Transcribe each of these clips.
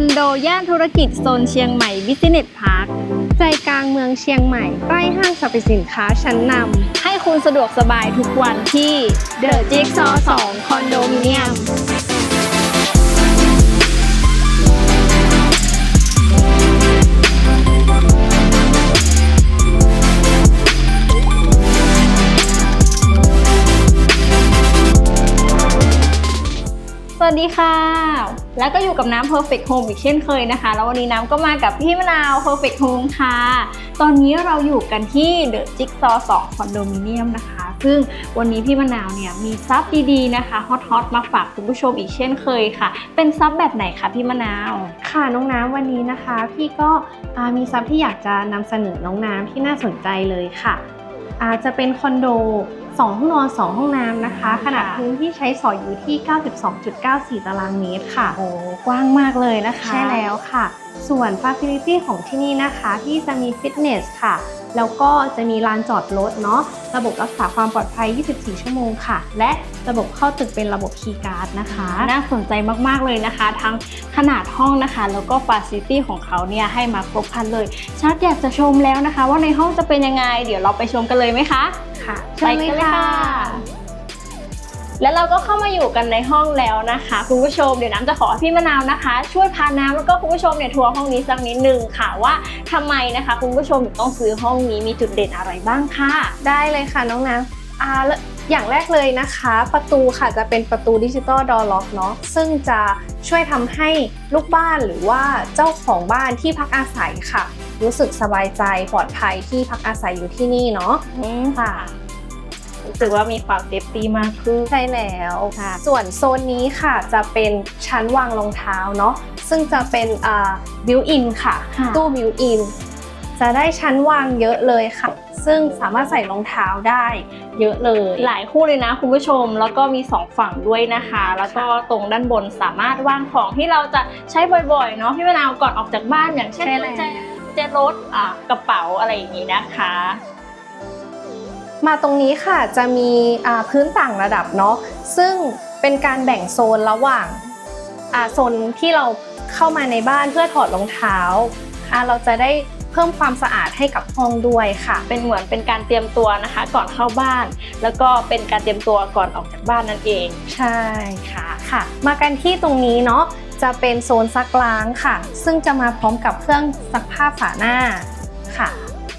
อนโดย่านธุรกิจโซนเชียงใหม่บิสเนสพาร์คใจกลางเมืองเชียงใหม่ใกล้ห้างสรรพสินค้าชั้นนำให้คุณสะดวกสบายทุกวันที่ The Jigsaw 2คอนโดมิเนียมสวัสดีค่ะ แล้วก็อยู่กับน้ำ Perfect Home อีกเช่นเคยนะคะ แล้ววันนี้น้ำก็มากับพี่มะนาว Perfect Home ค่ะ ตอนนี้เราอยู่กันที่ The Jigsaw 2คอนโดมิเนียมนะคะ ซึ่งวันนี้พี่มะนาวเนี่ยมีซับดีๆนะคะฮอตๆมาฝากคุณผู้ชมอีกเช่นเคยค่ะ เป็นซับแบบไหนคะพี่มะนาว ค่ะน้องน้ำวันนี้นะคะ พี่ก็มีซับที่อยากจะนำเสนอน้องน้ำที่น่าสนใจเลยค่ะอาจะเป็นคอนโด 2 ห้องนอน 2 ห้องน้ำนะคะ ขนาดพื้นที่ใช้สอยอยู่ที่ 92.94 ตารางเมตรค่ะ โอ้กว้างมากเลยนะคะ ใช่แล้วค่ะ ส่วน Facility ของที่นี่นะคะที่จะมีฟิตเนสค่ะ แล้วก็จะมีลานจอดรถเนาะระบบรักษาความปลอดภัย 24 ชั่วโมงค่ะ และระบบเข้าตึกเป็นระบบคีย์การ์ดนะคะ น่าสนใจมากๆเลยนะคะ ทั้งขนาดห้องนะคะ แล้วก็ฟาซิลิตี้ของเขาเนี่ยให้มาครบครันเลยชัดอยากจะชมแล้วนะคะ ว่าในห้องจะเป็นยังไง เดี๋ยวเราไปชมกันเลยไหมคะ ค่ะไปกันเลยค่ะ แล้วเราก็เข้ามาอยู่กันในห้องแล้วนะคะ คุณผู้ชมเดี๋ยวน้ำจะขอให้พี่มะนาวนะคะ ช่วยพาน้ำแล้วก็คุณผู้ชมเนี่ยทัวร์ห้องนี้สักนิดนึงค่ะว่าทำไมนะคะ คุณผู้ชมถึงต้องซื้อห้องนี้มีจุดเด่นอะไรบ้างค่ะ ได้เลยค่ะน้องน้ำอ่าแล้วอย่างแรกเลยนะคะ ประตูค่ะจะเป็นประตูดิจิตอลดอล็อกเนาะซึ่งจะช่วยทำให้ลูกบ้านหรือว่าเจ้าของบ้านที่พักอาศัยค่ะ รู้สึกสบายใจปลอดภัยที่พักอาศัยอยู่ที่นี่เนาะอืมค่ะ รู้สึกว่ามีความเซฟตี้มากขึ้นใช่แล้วค่ะ ส่วนโซนนี้ค่ะจะเป็นชั้นวางรองเท้าเนาะซึ่งจะเป็นอ่าบิวอินค่ะค่ะ ตู้บิวอินจะได้ชั้นวางเยอะเลยค่ะ ซึ่งสามารถใส่รองเท้าได้เยอะเลย หลายคู่เลยนะคุณผู้ชม แล้วก็มีสองฝั่งด้วยนะคะ แล้วก็ตรงด้านบนสามารถวางของที่เราจะใช้บ่อยๆ เนาะพี่มะนาวก่อนออกจากบ้านอย่างเช่นใช่กุแล้วญแจกุญแจรถอะกระเป๋าอะไรอย่างนี้นะคะ มาตรงนี้ค่ะจะมีพื้นต่างระดับเนาะซึ่งเป็นการแบ่งโซนระหว่างโซนที่เราเข้ามาในบ้านเพื่อถอดรองเท้าอ่าเราจะได้เพิ่มความสะอาดให้กับห้องด้วยค่ะ เป็นเหมือนเป็นการเตรียมตัวนะคะ ก่อนเข้าบ้าน แล้วก็เป็นการเตรียมตัวก่อนออกจากบ้านนั่นเอง ใช่ค่ะค่ะ มากันที่ตรงนี้เนาะจะเป็นโซนซักล้างค่ะ ซึ่งจะมาพร้อมกับเครื่องซักผ้าฝาหน้าค่ะ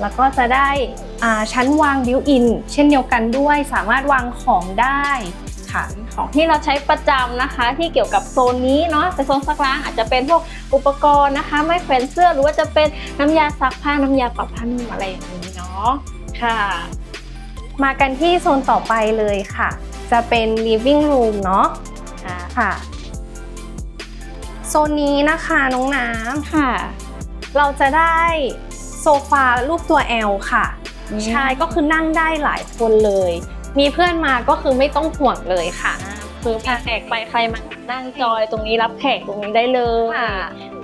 แล้วก็จะได้ชั้นวางบิวอินเช่นเดียวกันด้วย สามารถวางของได้ค่ะของที่เราใช้ประจำนะคะ ที่เกี่ยวกับโซนนี้เนาะเป็นโซนซักล้างอาจจะเป็นพวกอุปกรณ์นะคะ ไม้แขวนเสื้อหรือว่าจะเป็นน้ำยาซักผ้าน้ำยาปรับผ้านุ่มอะไรอย่างนี้เนาะค่ะ มากันที่โซนต่อไปเลยค่ะ จะเป็น living room เนาะค่ะโซนนี้นะคะน้องน้ำค่ะ เราจะได้ โซฟารูปตัว L ค่ะอืมใช่ก็คือนั่งได้หลายคนเลย มีเพื่อนมาก็คือไม่ต้องห่วงเลยค่ะ คือมีแขกไปใครมานั่งจอยตรงนี้รับแขกตรงนี้ได้เลยค่ะ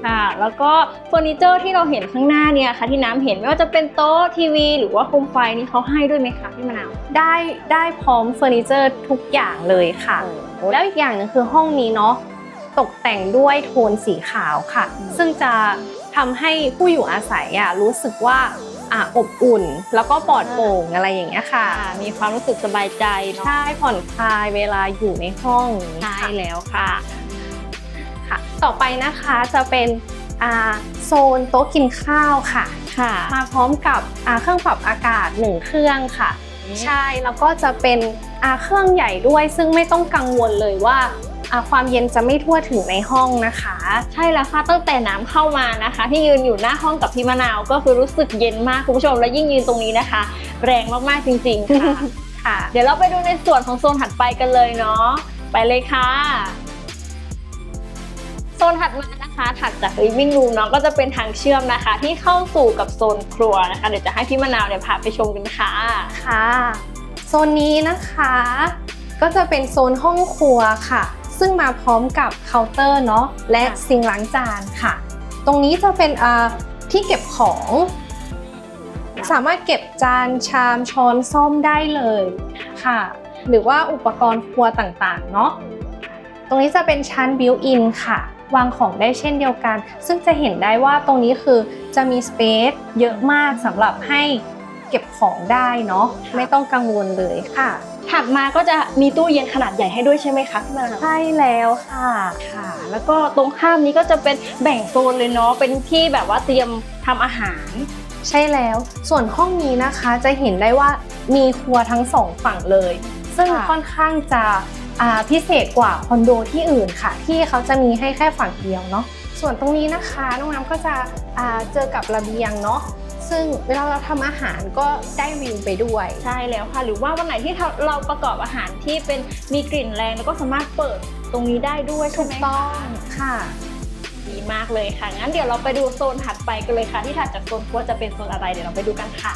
ค่ะแล้วก็เฟอร์นิเจอร์ที่เราเห็นข้างหน้าเนี่ยค่ะที่น้ำเห็นไม่ว่าจะเป็นโต๊ะทีวี หรือว่าโคมไฟนี่เขาให้ด้วยไหมคะพี่มะนาวได้ได้พร้อมเฟอร์นิเจอร์ทุกอย่างเลยค่ะ แล้วอีกอย่างหนึงคือห้องนี้เนาะตกแต่งด้วยโทนสีขาวค่ะอืมซึ่งจะ ทำให้ผู้อยู่อาศัยอะรู้สึกว่าอะอบอุ่น แล้วก็ปลอดโปร่งอะไรอย่างเงี้ยค่ะค่ะมีความรู้สึกสบายใจเนาะใช่ผ่อนคลายเวลาอยู่ในห้องใช่ค่ะแล้วค่ะค่ะ ต่อไปนะคะจะเป็นอ่าโซนโต๊ะกินข้าวค่ะค่ะ มาพร้อมกับอ่าเครื่องปรับอากาศหนึ่งเครื่องค่ะ ใช่แล้วก็จะเป็นอ่าเครื่องใหญ่ด้วยซึ่งไม่ต้องกังวลเลยว่าอ่า ความเย็นจะไม่ทั่วถึงในห้องนะคะ ใช่แล้วค่ะตั้งแต่น้ำเข้ามานะคะ ที่ยืนอยู่หน้าห้องกับพี่มะนาวก็คือรู้สึกเย็นมากคุณผู้ชมและยิ่งยืนตรงนี้นะคะ แรงมากๆจริง ๆ ค่ะค่ะ เดี๋ยวเราไปดูในส่วนของโซนถัดไปกันเลยเนาะไปเลยค่ะโซนถัดมานะคะถัดจาก living room เนาะก็จะเป็นทางเชื่อมนะคะ ที่เข้าสู่กับโซนครัวนะคะ เดี๋ยวจะให้พี่มะนาวเนี่ยพาไปชมกันค่ะค่ะ โซนนี้นะคะ ก็จะเป็นโซนห้องครัวค่ะ ซึ่งมาพร้อมกับเคาน์เตอร์เนาะและค่ะซิงค์ล้างจานค่ะ ตรงนี้จะเป็นอ่าที่เก็บของ สามารถเก็บจานชามช้อนส้อมได้เลยค่ะ หรือว่าอุปกรณ์ครัวต่างๆเนาะตรงนี้จะเป็นชั้นบิวอินค่ะ วางของได้เช่นเดียวกัน ซึ่งจะเห็นได้ว่าตรงนี้คือจะมีสเปซเยอะมากสำหรับให้เก็บของได้เนาะไม่ต้องกังวลเลยค่ะ ถัดมาก็จะมีตู้เย็นขนาดใหญ่ให้ด้วยใช่ไหมคะพี่มะนาวใช่แล้วค่ะค่ะ แล้วก็ตรงข้ามนี้ก็จะเป็นแบ่งโซนเลยเนาะเป็นที่แบบว่าเตรียมทำอาหาร ใช่แล้ว ส่วนห้องนี้นะคะจะเห็นได้ว่ามีครัวทั้งสองฝั่งเลย ซึ่งค่ะค่อนข้างจะอ่าพิเศษกว่าคอนโดที่อื่นค่ะ ที่เขาจะมีให้แค่ฝั่งเดียวเนาะส่วนตรงนี้นะคะน้องน้ำก็จะอ่าเจอกับระเบียงเนาะ ซึ่งเวลาเราทำอาหารก็ได้วิวไปด้วย ใช่แล้วค่ะ หรือว่าวันไหนที่เราประกอบอาหารที่เป็นมีกลิ่นแรงแล้วก็สามารถเปิดตรงนี้ได้ด้วยใช่ไหมคะต้องค่ะดีมากเลยค่ะ งั้นเดี๋ยวเราไปดูโซนถัดไปกันเลยค่ะ ที่ถัดจากโซนครัวจะเป็นโซนอะไรเดี๋ยวเราไปดูกันค่ะ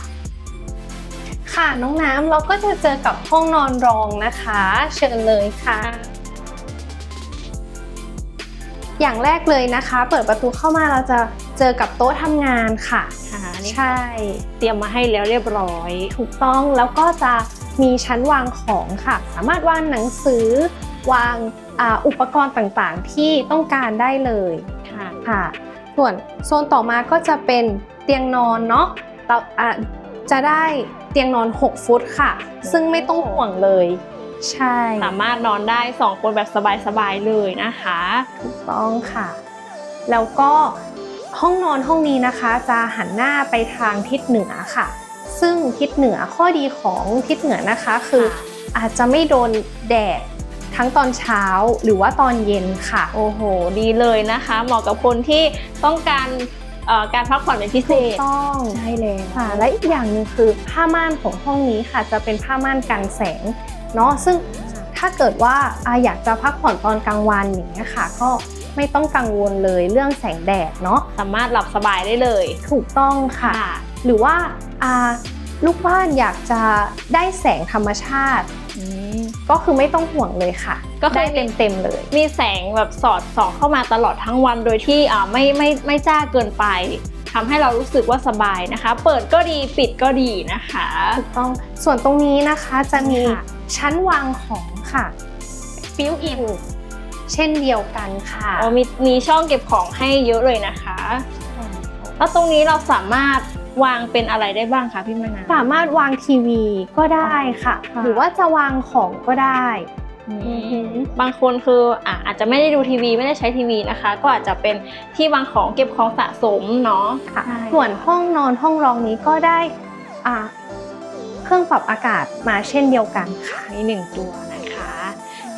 ค่ะน้องน้ำเราก็จะเจอกับห้องนอนรองนะคะ เชิญเลยค่ะ อย่างแรกเลยนะคะ เปิดประตูเข้ามาเราจะ เจอกับโต๊ะทำงานค่ะค่ะอันนี่ใช่ เตรียมมาให้แล้วเรียบร้อย ถูกต้องแล้วก็จะมีชั้นวางของค่ะ สามารถวางหนังสือวางอาอุปกรณ์ต่างๆ ที่ต้องการได้เลยค่ะค่ะ ส่วนโซนต่อมาก็จะเป็นเตียงนอนเนาะเราอะจะได้เตียงนอน 6 ฟุตค่ะ ซึ่งไม่ต้องห่วงเลย ใช่ สามารถนอนได้ 2 คนแบบสบายๆเลยนะคะ ถูกต้องค่ะ แล้วก็ ห้องนอนห้องนี้นะคะจะหันหน้าไปทางทิศเหนือค่ะ ซึ่งทิศเหนือข้อดีของทิศเหนือนะคะ คืออาจจะไม่โดนแดดทั้งตอนเช้าหรือว่าตอนเย็นค่ะ โอ้โห ดีเลยนะคะ เหมาะกับคนที่ต้องการเอ่อการพักผ่อนเป็นพิเศถูกษต้องใช่แล้วค่ะ และอีกอย่างหนึ่งคือผ้าม่านของห้องนี้ค่ะ จะเป็นผ้าม่านกันแสงเนาะซึ่งถ้าเกิดว่าอาอยากจะพักผ่อนตอนกลางวันอย่างเงี้ยค่ะ ก็ ไม่ต้องกังวลเลยเรื่องแสงแดดเนาะสามารถหลับสบายได้เลย ถูกต้องค่ะ หรือว่าอ่าลูกบ้านอยากจะได้แสงธรรมชาติอืมก็คือไม่ต้องห่วงเลยค่ะ ก็คือได้เต็มๆเลย มีแสงแบบสอดส่องเข้ามาตลอดทั้งวันโดยที่อ่าไม่ไม่ไม่จ้าเกินไปทำให้เรารู้สึกว่าสบายนะคะ เปิดก็ดีปิดก็ดีนะคะถูกต้องส่วนตรงนี้นะคะจะมีค่ะชั้นวางของค่ะฟิวอิน เช่นเดียวกันค่ะอ๋อมีมีช่องเก็บของให้เยอะเลยนะคะ แล้วตรงนี้เราสามารถวางเป็นอะไรได้บ้างคะพี่มะนาวสามารถวางทีวีก็ได้ค่ะค่ะหรือว่าจะวางของก็ได้อืมอือหือบางคนคืออะอาจจะไม่ได้ดูทีวีไม่ได้ใช้ทีวีนะคะ ก็อาจจะเป็นที่วางของเก็บของสะสมเนาะค่ะใช่ส่วนห้องนอนห้องรองนี้ก็ได้อ่าเครื่องปรับอากาศมาเช่นเดียวกันค่ะมีหนึ่งตัวนะคะ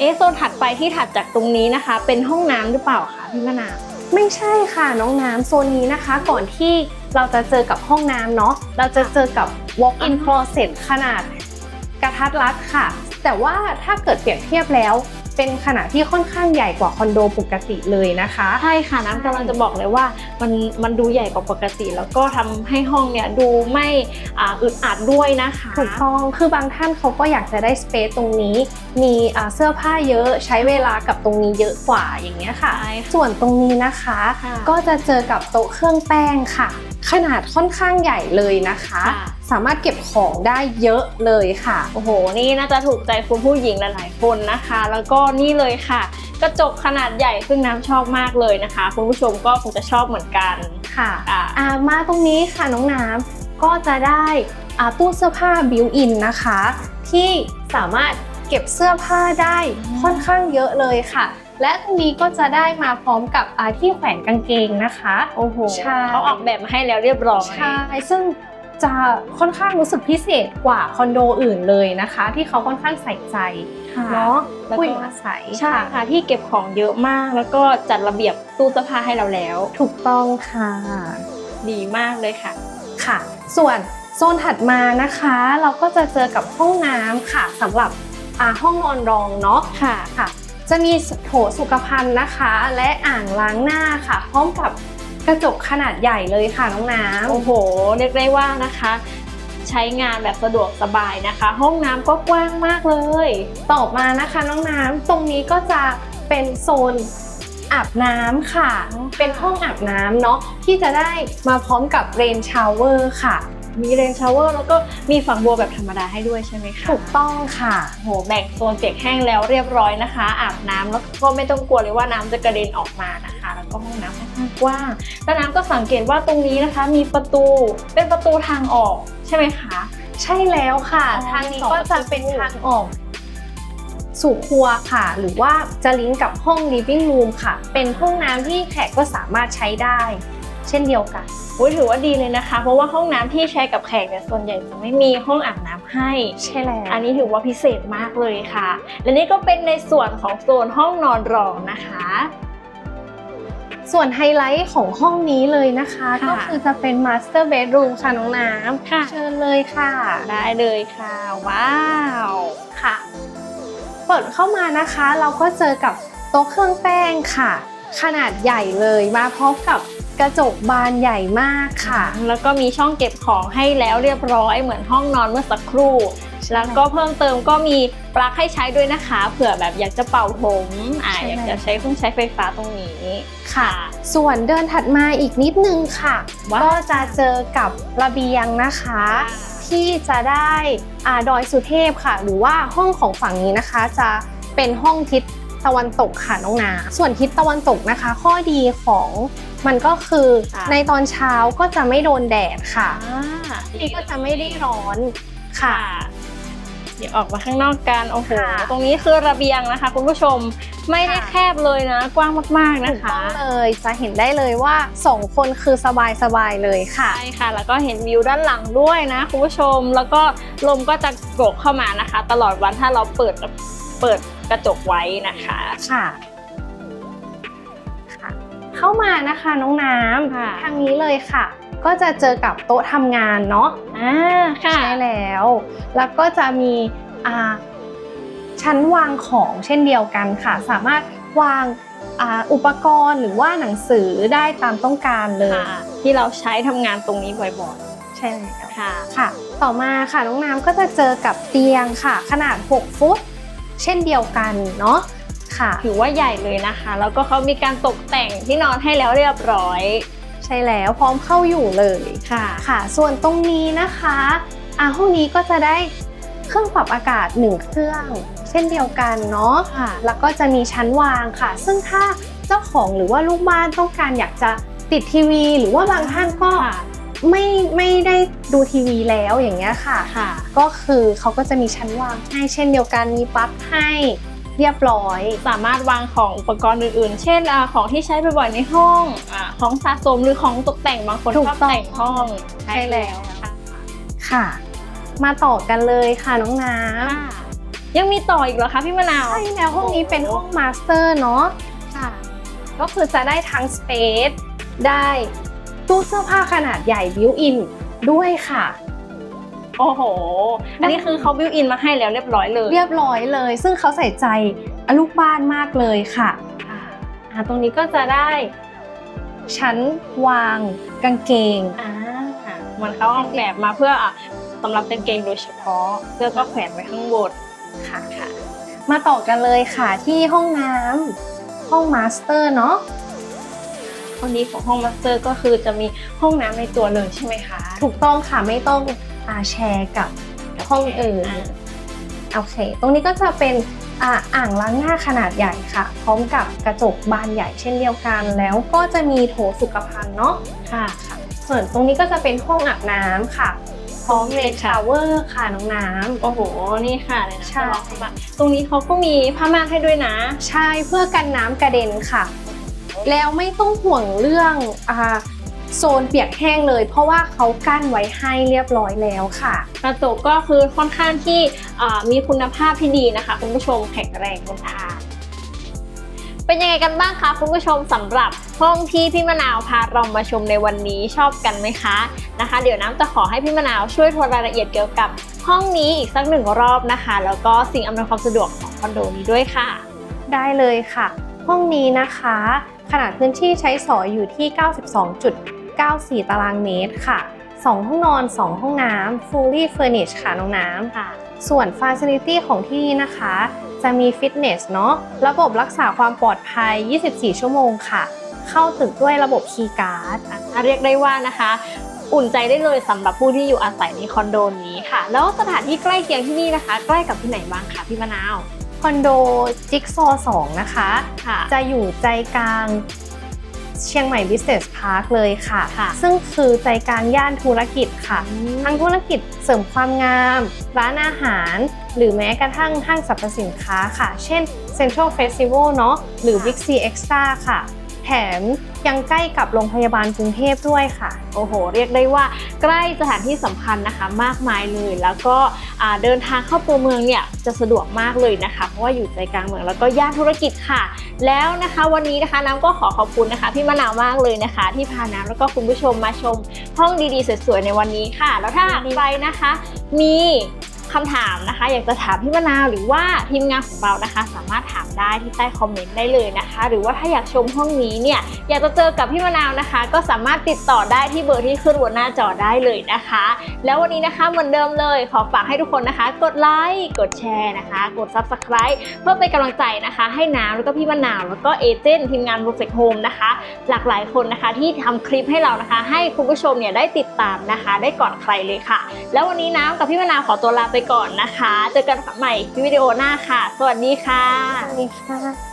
เอะโซนถัดไปที่ถัดจากตรงนี้นะคะ เป็นห้องน้ำหรือเปล่าคะพี่มะนาวไม่ใช่ค่ะน้องน้ำโซนนี้นะคะ ก่อนที่เราจะเจอกับห้องน้ำเนาะเราจะเจอกับ walk-in closet ขนาดกระทัดรัดค่ะ แต่ว่าถ้าเกิดเปรียบเทียบแล้ว เป็นขนาดที่ค่อนข้างใหญ่กว่าคอนโดปกติเลยนะคะ ใช่ค่ะน้ำกำลังจะบอกเลยว่ามันมันดูใหญ่กว่าปกติ แล้วก็ทำให้ห้องเนี่ยดูไม่อ่าอึดอัดด้วยนะคะถูกต้องคือบางท่านเขาก็อยากจะได้สเปซตรงนี้ มีอ่าเสื้อผ้าเยอะใช้เวลากับตรงนี้เยอะกว่าอย่างเงี้ยค่ะใช่ค่ะส่วนตรงนี้นะคะค่ะก็จะเจอกับโต๊ะเครื่องแป้งค่ะ ขนาดค่อนข้างใหญ่เลยนะคะค่ะสามารถเก็บของได้เยอะเลยค่ะ โอ้โห นี่น่าจะถูกใจคุณผู้หญิงหลายๆคนนะคะ แล้วก็นี่เลยค่ะ กระจกขนาดใหญ่ซึ่งน้ำชอบมากเลยนะคะ คุณผู้ชมก็คงจะชอบเหมือนกันค่ะค่ะอ่ามาตรงนี้ค่ะน้องน้ำก็จะได้อ่าตู้เสื้อผ้าบิวอินนะคะ ที่สามารถเก็บเสื้อผ้าได้ค่อนข้างเยอะเลยค่ะ และตรงนี้ก็จะได้มาพร้อมกับอ่าที่แขวนกางเกงนะคะโอ้โหใช่เขาออกแบบมาให้แล้วเรียบร้อยใช่ซึ่งจะค่อนข้างรู้สึกพิเศษกว่าคอนโดอื่นเลยนะคะ ที่เขาค่อนข้างใส่ใจค่ะเนาะแล้วก็ผู้อยู่อาศัยใช่ค่ะที่เก็บของเยอะมาก แล้วก็จัดระเบียบตู้เสื้อผ้าให้เราแล้ว ถูกต้องค่ะ ดีมากเลยค่ะค่ะ ส่วนโซนถัดมานะคะ เราก็จะเจอกับห้องน้ำค่ะสำหรับอ่าห้องนอนรองเนาะค่ะค่ะ จะมีโถสุขภัณฑ์นะคะ และอ่างล้างหน้าค่ะ พร้อมกับกระจกขนาดใหญ่เลยค่ะน้องน้ำโอ้โห เรียกได้ว่านะคะ ใช้งานแบบสะดวกสบายนะคะ ห้องน้ำก็กว้างมากเลย ต่อมานะคะน้องน้ำตรงนี้ก็จะเป็นโซนอาบน้ำค่ะ เป็นห้องอาบน้ำเนาะที่จะได้มาพร้อมกับเรนชาวเวอร์ค่ะ มีเรนชาวเวอร์แล้วก็มีฝักบัวแบบธรรมดาให้ด้วยใช่ไหมคะถูกต้องค่ะ โหแบ่งโซนเปียกแห้งแล้วเรียบร้อยนะคะ อาบน้ำแล้วก็ไม่ต้องกลัวเลยว่าน้ำจะกระเด็นออกมานะคะ แล้วก็ห้องน้ำค่อนข้างกว้างแล้วน้ำก็สังเกตว่าตรงนี้นะคะ มีประตูเป็นประตูทางออกใช่ไหมคะ ใช่แล้วค่ะ อ๋อทางนี้สองก็จะเป็นทางออก สู่ครัวค่ะ หรือว่าจะลิงก์กับห้อง living room ค่ะ เป็นห้องน้ำที่แขกก็สามารถใช้ได้ เช่นเดียวกันอุ๊ยถือว่าดีเลยนะคะ เพราะว่าห้องน้ำที่ใช้กับแขกเนี่ยส่วนใหญ่จะไม่มีห้องอาบน้ำให้ใช่แล้วอันนี้ถือว่าพิเศษมากเลยค่ะ และนี่ก็เป็นในส่วนของโซนห้องนอนรองนะคะส่วนไฮไลท์ของห้องนี้เลยนะคะค่ะก็คือจะเป็น master bedroom ค่ะน้องน้ค่ะำเชิญเลยค่ะ ได้เลยค่ะ ว้าวค่ะ เปิดเข้ามานะคะ เราก็เจอกับโต๊ะเครื่องแป้งค่ะ ขนาดใหญ่เลยมาพร้อมกับ กระจกบานใหญ่มากค่ะ แล้วก็มีช่องเก็บของให้แล้วเรียบร้อยเหมือนห้องนอนเมื่อสักครู่ แล้วก็เพิ่มเติมก็มีปลั๊กให้ใช้ด้วยนะคะ เผื่อแบบอยากจะเป่าผมอ่าใช่อยากแล้วจะใช้เครื่องใช้ไฟฟ้าตรงนี้ค่ะ ส่วนเดินถัดมาอีกนิดนึงค่ะว้าวก็จะเจอกับระเบียงนะคะ ที่จะได้อาดอยสุเทพค่ะ หรือว่าห้องของฝั่งนี้นะคะจะเป็นห้องทิศ ตะวันตกค่ะน้องนาส่วนทิศตะวันตกนะคะ ข้อดีของมันก็คือค่ะในตอนเช้าก็จะไม่โดนแดดค่ะอ่าที่ก็จะไม่ได้ร้อนค่ะค่ะ เดี๋ยวออกมาข้างนอกกันโอ้โหค่ะตรงนี้คือระเบียงนะคะ คุณผู้ชมไม่ได้ค่ะแคบเลยนะ กว้างมากๆถูนะกต้คะองเลยจะเห็นได้เลยว่าสองคนคือสบายๆเลยค่ะใช่ค่ะ แล้วก็เห็นวิวด้านหลังด้วยนะคุณผู้ชม แล้วก็ลมก็จะโกรกเข้ามานะคะ ตลอดวันถ้าเราเปิดเปิด กระจกไว้นะคะค่ะค่ะ เข้ามานะคะน้องน้ค่ะำทางนี้เลยค่ะ ก็จะเจอกับโต๊ะทำงานเนาะอ่าค่ะใช่แล้ว แล้วก็จะมีอ่าชั้นวางของเช่นเดียวกันค่ะ สามารถวางอ่าอุปกรณ์หรือว่าหนังสือได้ตามต้องการเลยค่ะที่เราใช้ทำงานตรงนี้บ่อยใช่แล้วๆค่ะค่ะ ต่อมาค่ะน้องน้ำก็จะเจอกับเตียงค่ะ ขนาด 6 ฟุต เช่นเดียวกันเนาะค่ะถือว่าใหญ่เลยนะคะ แล้วก็เขามีการตกแต่งที่นอนให้แล้วเรียบร้อย ใช่แล้วพร้อมเข้าอยู่เลยค่ะค่ะ ส่วนตรงนี้นะคะอ่าห้องนี้ก็จะได้เครื่องปรับอากาศหนึ่งเครื่อง เช่นเดียวกันเนาะค่ะแล้วก็จะมีชั้นวางค่ะ ซึ่งถ้าเจ้าของหรือว่าลูกบ้านต้องการอยากจะติดทีวี หรือว่าบางท่านก็ค่ะ ไม่ไม่ได้ดูทีวีแล้วอย่างเงี้ยค่ะค่ะ ก็คือเขาก็จะมีชั้นวางให้เช่นเดียวกันมีปลั๊กให้เรียบร้อย สามารถวางของอุปกรณ์อื่นๆ เช่นอาของที่ใช้บ่อยๆในห้องอาของสะสมหรือของตกแต่งบางคนถูกชอบต้องแต่งห้องใช่แล้วค่ะค่ะ มาต่อกันเลยค่ะน้องน้ยังมีต่ออีกเหรอคะพี่มะนาวำใช่แล้วห้องนี้เป็นห้องมาสเตอร์เนาะค่ะ ก็คือจะได้ทั้งสเปซได้ ตู้เสื้อผ้าขนาดใหญ่บิวอินด้วยค่ะ โอ้โห อันนี้คือเขาบิวอินมาให้แล้วเรียบร้อยเลย เรียบร้อยเลย ซึ่งเขาใส่ใจลูกบ้านมากเลยค่ะค่ะอ่าตรงนี้ก็จะได้ ชั้นวางกางเกงอ่าเหมันเขาออกแบบมาเพื่ออะสำหรับกางเกงโดยเฉพาะเสื้อก็แขวนไว้ข้างบนค่ะค่ะ มาต่อกันเลยค่ะที่ห้องน้ำห้องมาสเตอร์เนาะ ห้องนี้ของห้องมาสเตอร์ก็คือจะมีห้องน้ำในตัวเลยใช่ไหมคะ ถูกต้องค่ะไม่ต้องอาแชร์กับห้องอื่นาโอเค ตรงนี้ก็จะเป็นอ่าอ่างล้างหน้าขนาดใหญ่ค่ะ พร้อมกับกระจกบานใหญ่เช่นเดียวกัน แล้วก็จะมีโถสุขภัณฑ์เนาะค่ะ ส่วนตรงนี้ก็จะเป็นห้องอาบน้ำค่ะ พร้อมเลนค่ะชาวเวอร์ค่ะน้องน้ำโอ้โห นี่ค่ะเลยนะใช่จะลองเข้ามาตรงนี้เขาก็มีผ้าม่านให้ด้วยนะ ใช่เพื่อกันน้ำกระเด็นค่ะ แล้วไม่ต้องห่วงเรื่องอ่าโซนเปียกแห้งเลย เพราะว่าเขากั้นไว้ให้เรียบร้อยแล้วค่ะกระจกก็คือค่อนข้างที่อ่ามีคุณภาพที่ดีนะคะ คุณผู้ชมแข็งแรงทนทานเป็นยังไงกันบ้างคะคุณผู้ชมสำหรับห้องที่พี่มะนาวพาเรามาชมในวันนี้ชอบกันไหมคะนะคะ เดี๋ยวน้ำจะขอให้พี่มะนาวช่วยทวนรายละเอียดเกี่ยวกับห้องนี้อีกสักหนึ่งรอบนะคะ แล้วก็สิ่งอำนวยความสะดวกของคอนโดนี้ด้วยค่ะ ได้เลยค่ะ ห้องนี้นะคะ ขนาดพื้นที่ใช้สอยอยู่ที่ 92.94 ตารางเมตรค่ะ 2 ห้องนอน 2 ห้องน้ำ fully furnished ค่ะน้องน้ำค่ะ ส่วน Facility ของที่นี่นะคะ จะมีฟิตเนสเนาะ ระบบรักษาความปลอดภัย 24 ชั่วโมงค่ะ เข้าตึกด้วยระบบคีย์การ์ดอะเรียกได้ว่านะคะอุ่นใจได้เลยสำหรับผู้ที่อยู่อาศัยในคอนโดนี้ค่ะ แล้วสถานที่ใกล้เคียงที่นี่นะคะ ใกล้กับที่ไหนบ้างคะพี่มะนาว คอนโดจิ๊กซอว์2นะคะค่ะจะอยู่ใจกลางเชียงใหม่ Business Park เลยค่ะค่ะซึ่งคือใจกลางย่านธุรกิจค่ะ ทั้งธุรกิจเสริมความงาม ร้านอาหาร หรือแม้กระทั่งห้างสรรพสินค้าค่ะ เช่น Central Festival เนาะหรือ Big C Extra ค่ะ แถม ยังใกล้กับโรงพยาบาลกรุงเทพด้วยค่ะ โอ้โห เรียกได้ว่าใกล้สถานที่สำคัญนะคะมากมายเลย แล้วก็เดินทางเข้าตัวเมืองเนี่ยจะสะดวกมากเลยนะคะ เพราะว่าอยู่ใจกลางเมืองแล้วก็ย่านธุรกิจค่ะ แล้วนะคะวันนี้นะคะน้ำก็ขอขอบคุณนะคะพี่มะนาวมากเลยนะคะ ที่พาน้ำแล้วก็คุณผู้ชมมาชมห้องดีๆสวยๆในวันนี้ค่ะ แล้วถ้าหากใครนะคะมี คำถามนะคะ อยากจะถามพี่มะนาวหรือว่าทีมงานของเรานะคะ สามารถถามได้ที่ใต้คอมเมนต์ได้เลยนะคะ หรือว่าถ้าอยากชมห้องนี้เนี่ยอยากจะเจอกับพี่มะนาวนะคะ ก็สามารถติดต่อได้ที่เบอร์ที่ขึ้นบนหน้าจอได้เลยนะคะ แล้ววันนี้นะคะเหมือนเดิมเลย ขอฝากให้ทุกคนนะคะ กดไลค์กดแชร์นะคะ กด Subscribe เพื่อเป็นกำลังใจนะคะ ให้น้ำแล้วก็พี่มะนาวแล้วก็เอเจนต์ทีมงาน Perfect Home นะคะ หลากหลายคนนะคะที่ทำคลิปให้เรานะคะ ให้คุณผู้ชมเนี่ยได้ติดตามนะคะ ได้ก่อนใครเลยค่ะ แล้ววันนี้น้ำกับพี่มะนาวขอตัวลาไปก่อนนะคะ เจอกันใหม่ที่วิดีโอหน้าค่ะ สวัสดีค่ะสวัสดีค่ะ